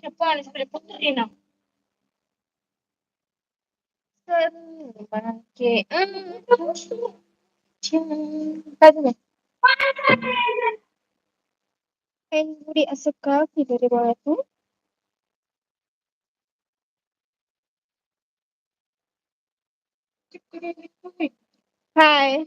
Depan sampai dia putih nak. Seru barang kek. Hmm. Lagu ni. Dan murid asekal di bawah tu. Hai.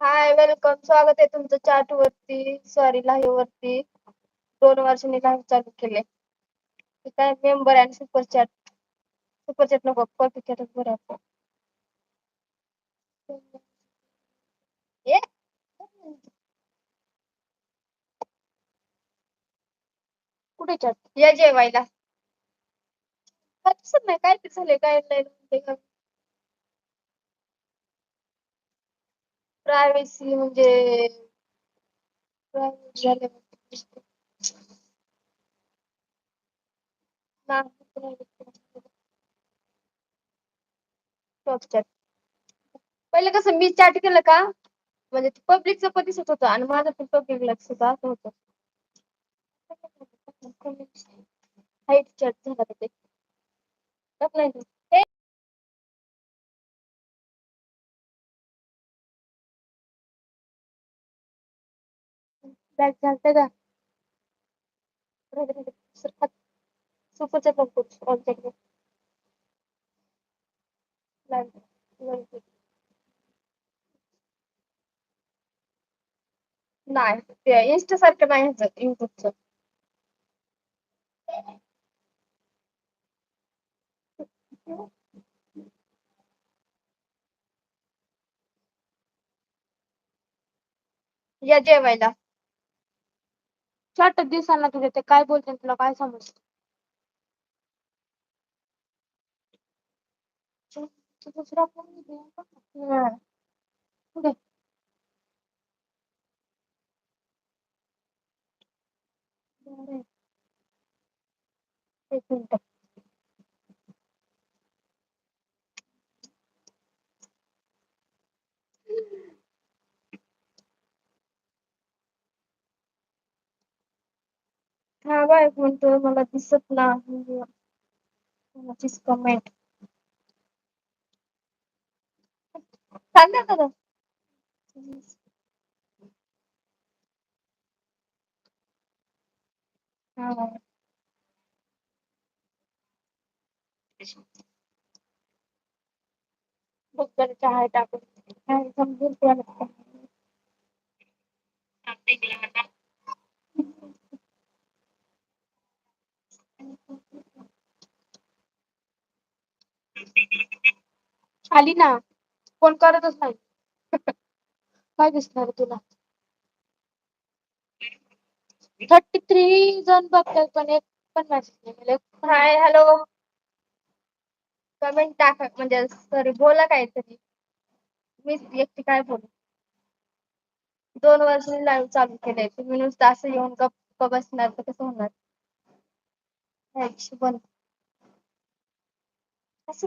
Hi welcome स्वागत आहे तुमचं चाट वरती sorry live वरती दोन वर्षांनी live चालू केले काय मेंबर आणि सुपर चॅट सुपर चॅट नको कॉपी चॅटच बरं कुठे चॅट या जेवायला काय दिसत नाही काय ते झाले काय नाही प्रायव्हसी म्हणजे पहिलं कसं मी चॅट केलं का, म्हणजे पब्लिकच पण दिसत होतं आणि माझं पण पब्लिक लक्ष होतं असं होतं. हाईट चॅट झाला ते? बॅग झालतं का सुपर ऑल चॅट घे. नाही इंस्टा सारखं नाही युट्यूबचं या जेवायला चॅटच दिसेना तुझे ते काय बोलते तुला काय समजत? दुसरा फ़ोन पुढे एक मिनिट. थांबा एक मिनिट मला दिसत नाही कोणाचीच कमेंट सांगा खरं हा बघ जरा चहा टाकून काय आली ना. फोन करतच नाही. काय दिसणार तुला? थर्टी थ्री जण बघतात पण एक पण मेसेज नाही केले हाय हॅलो कमेंट टाका. म्हणजे सॉरी बोला काहीतरी. मी एकटी काय बोलू? दोन वर्षांनी लाईव्ह चालू केलंय. तुम्ही नुसतं असं येऊन गप्प बसणार तर कसं होणार? पण असं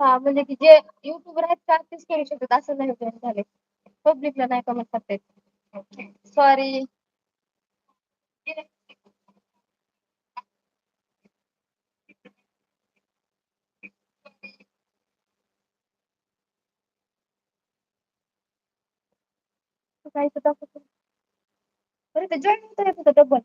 हा, म्हणजे की जे युट्यूबर आहेत का तेच करू शकतात. असं नाही झाले पब्लिकला नाही कमेंट करता सॉरी जॉईन होतं येत डबल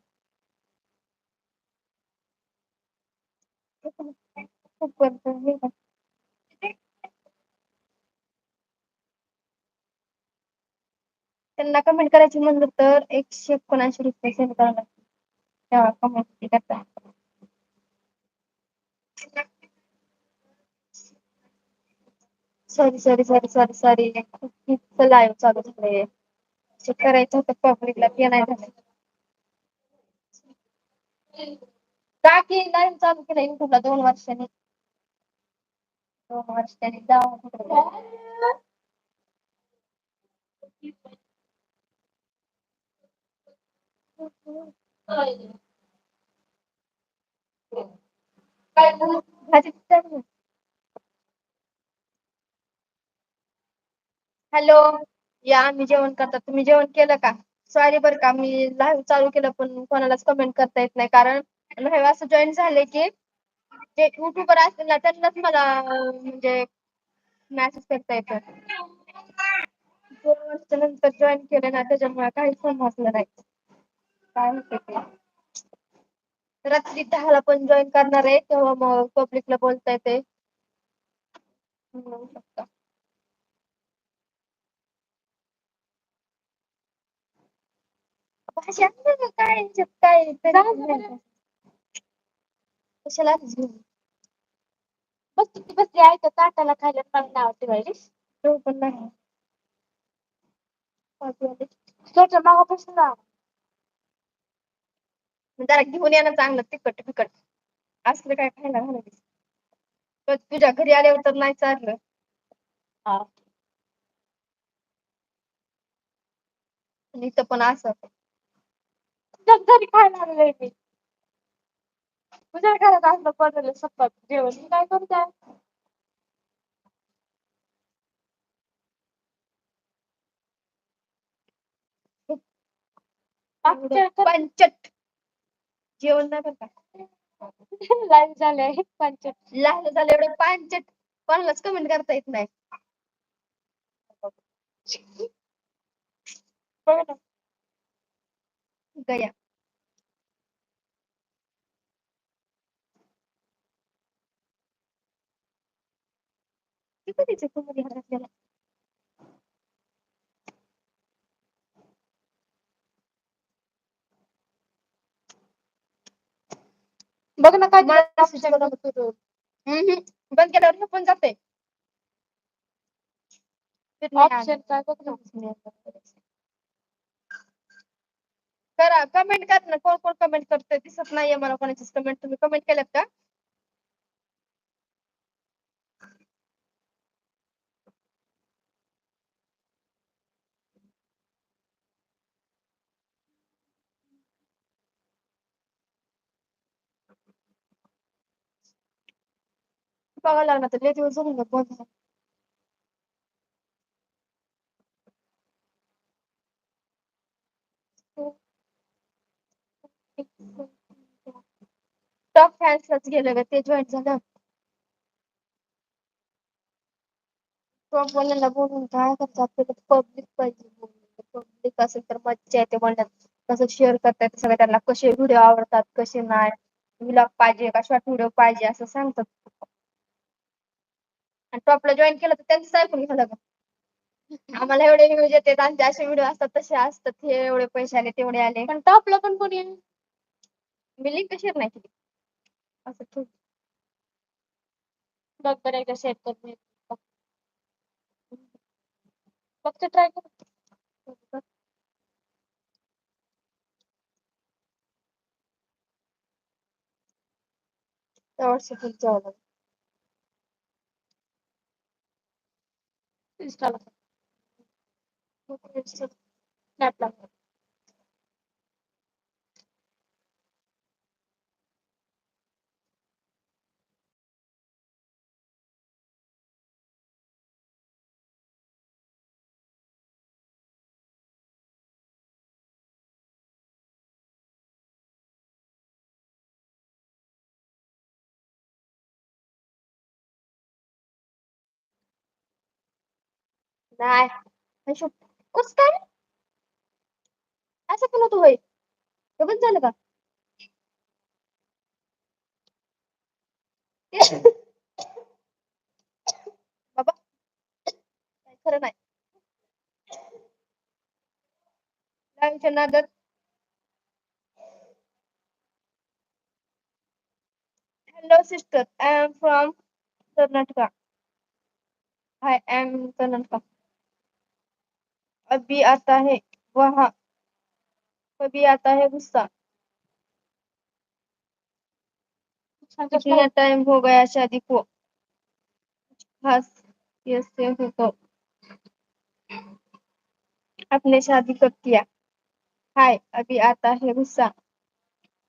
त्यांना कमेंट करायची म्हणलं तर एकशे एकोणऐंशी रुपये सेंड करावं लागतं तेव्हा कमेंट करता. Sorry sorry sorry sorry sorry खूप लाईव्ह चालू झालंय. चेक करायचं होतं पब्लिकला नाही झालं. का की लाईव्ह चालू केलं युट्यूबला दोन वर्षांनी? दोन वर्षांनी हॅलो या आम्ही जेवण करतात तुम्ही जेवण केलं का? सॉरी बरं का मी लाईव्ह चालू केलं पण कोणालाच कमेंट करता येत नाही. कारण लाईव्ह असं जॉईन झाले की जे युट्यूबर असतील ना त्यांनाच मला म्हणजे मॅसेज करता येतात दोन वर्षानंतर जॉईन केलं ना त्याच्यामुळे काहीच समजलं नाही. काय होतं ते? रात्री दहाला पण जॉईन करणार आहे तेव्हा मग पब्लिकला बोलता येते म्हणू शकता. आणलं का काय? काय कशाला? बस तिथे बसली तर ताटाला खायला मला नाही आवडते पाहिजे तो पण नाही. त्याच्या मागापासून जरा घेऊन येणं चांगलं तिखट तिखट असलं काय खायला घालायचं? तुझ्या घरी आल्यावर तर नाही चाललं. इथं पण असं. तुझ्याच घरी खायला आलेलं मी. तुझ्या घरात असलं बनवलं सपक जेवण मी काय करू त्या पंचट जेवण नाही बरं का लाईव्ह झालंय पंचट लाईव्ह झालं एवढं पंचट कोणालाच कमेंट करता येत नाही. बघ ना. गया. ती कधीच आहे तुम्हाला घरातल्याला बघ ना काय बंद केल्यावर हे पण जाते ऑप्शन काय बघ ना. करा कमेंट कर ना. कोण कोण कमेंट करतोय? दिसत नाहीये मला कोणाचीच कमेंट तुम्ही कमेंट केल्यात का? बघायला लागणार तर लय दिवस झाले ना बंद झालं. टॉप फॅन्सलाच गेलं ग ते जॉईन झालं टॉप वाल्यांना बोलून काय करतात पब्लिक पाहिजे पब्लिक असेल तर मज्जा येते बोलण्यात कसं शेअर करतायत सगळं त्यांना कसे व्हिडिओ आवडतात कसे नाही व्लॉग पाहिजे का शॉर्ट व्हिडिओ पाहिजे असं सांगतात आणि टॉपला जॉईन केलं तर त्यांचं ऐकून घ्यावं लागेल आम्हाला एवढे व्ह्यूज येतात आमचे असे व्हिडिओ असतात तसे असतात. हे एवढे पैसे आले तेवढे आले. पण टॉपला पण कोणी मी लिंक शेअर नाही केली. असं ठीक बघ बरं एकदा शेअर कर मी. फक्त ट्राय कर. व्हॉट्सअपला जावं लागेल ইনস্টল ইনস্টল ল্যাপটপ स्नॅपला नाही अशो, कस काय असं पण होतं होय बघच झालं का बाबा काय खरं नाही लाईनच्या नादात hello sister I am from Karnataka I am Karnataka अभी आता है वहाँ कभी आता है गुस्सा। कितना टाइम हो गया शादी को। खास कैसे हो तो। आपने शादी कब किया? हाय अभी आता है गुस्सा।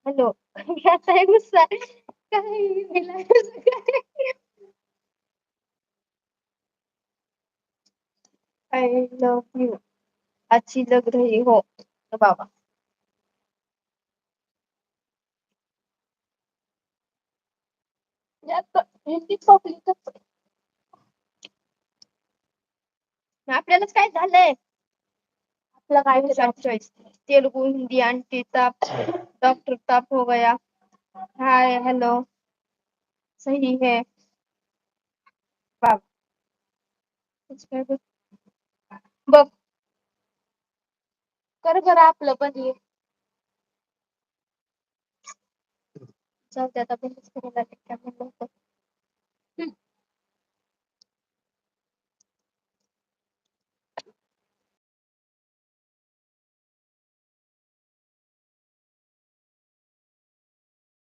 हेलो अभी आता है गुस्सा। काही मिला आई लव यू अच्छी लग रही हो। तो बाबा। यात हिंदी पब्लिक आपल्यालाच काय झालंय आपला काय चॉईस तेलुगु हिंदी आंटी ताप डॉक्टर ताप हो गया। हाय हेलो सही है। बाप बघ कर बरं आपलं पण हे जाऊदे आता